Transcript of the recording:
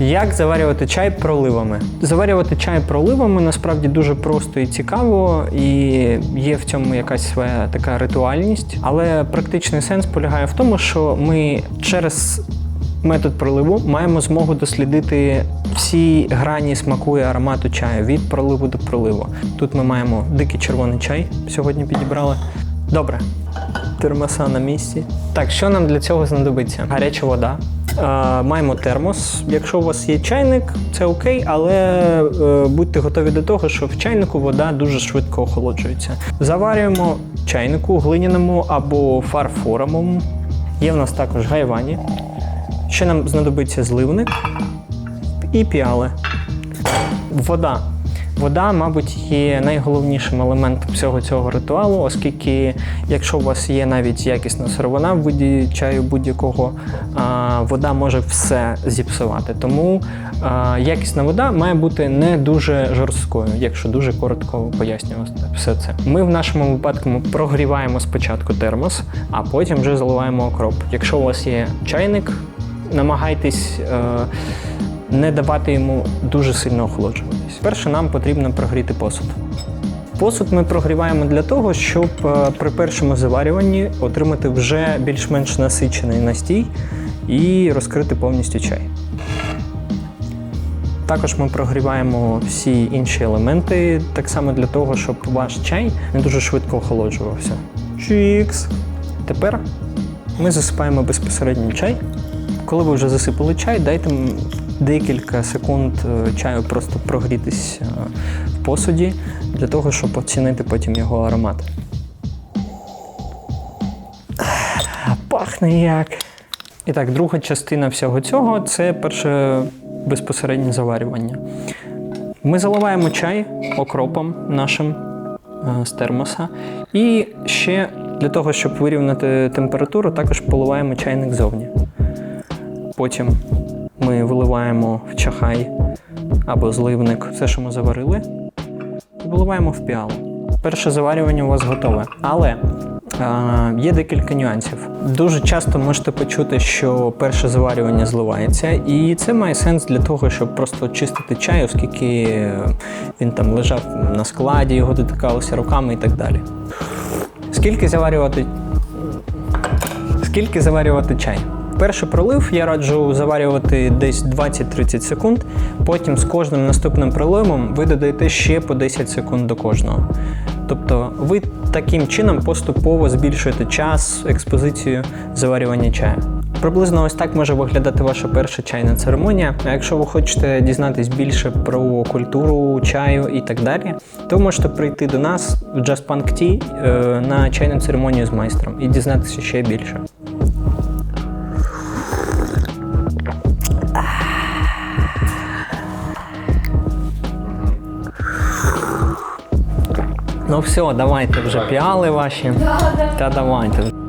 Як заварювати чай проливами? Заварювати чай проливами насправді дуже просто і цікаво, і є в цьому якась своя така ритуальність. Але практичний сенс полягає в тому, що ми через метод проливу маємо змогу дослідити всі грані смаку і аромату чаю від проливу до проливу. Тут ми маємо дикий червоний чай сьогодні підібрали. Добре, термоса на місці. Так, що нам для цього знадобиться? Гаряча вода. Маємо термос. Якщо у вас є чайник, це окей, але е, будьте готові до того, що в чайнику вода дуже швидко охолоджується. Заварюємо чайнику глиняному або фарфоровому. Є в нас також гайвані. Ще нам знадобиться зливник і піали. Вода. Вода, мабуть, є найголовнішим елементом всього цього ритуалу, оскільки, якщо у вас є навіть якісна сировина в виді чаю будь-якого, вода може все зіпсувати. Тому якісна вода має бути не дуже жорсткою, якщо дуже коротко пояснювати все це. Ми в нашому випадку прогріваємо спочатку термос, а потім вже заливаємо окроп. Якщо у вас є чайник, намагайтесь. Не давати йому дуже сильно охолоджуватись. Перше, нам потрібно прогріти посуд. Посуд ми прогріваємо для того, щоб е, при першому заварюванні отримати вже більш-менш насичений настій і розкрити повністю чай. Також ми прогріваємо всі інші елементи, так само для того, щоб ваш чай не дуже швидко охолоджувався. Чікс. Тепер ми засипаємо безпосередньо чай. Коли ви вже засипали чай, дайте декілька секунд е, чаю просто прогрітись е, в посуді для того, щоб оцінити потім його аромат. Пахне як. І так, друга частина всього цього це перше безпосереднє заварювання. Ми заливаємо чай окропом нашим е, з термоса. І ще для того, щоб вирівняти температуру, також поливаємо чайник зовні. Потім ми виливаємо в чахай або зливник все, що ми заварили, і виливаємо в піалу. Перше заварювання у вас готове. Але а, є декілька нюансів. Дуже часто можете почути, що перше заварювання зливається, і це має сенс для того, щоб просто чистити чай, оскільки він там лежав на складі, його дотикалося руками і так далі. Скільки заварювати Скільки заварювати чай? Перший пролив я раджу заварювати десь 20-30 секунд. Потім з кожним наступним проливом ви додаєте ще по 10 секунд до кожного. Тобто ви таким чином поступово збільшуєте час, експозицію заварювання чаю. Приблизно ось так може виглядати ваша перша чайна церемонія. А якщо ви хочете дізнатись більше про культуру чаю і так далі, то можете прийти до нас в Just Punk Tea е, на чайну церемонію з майстром і дізнатися ще більше. Ну все, давайте вже піали ваші. Та давайте.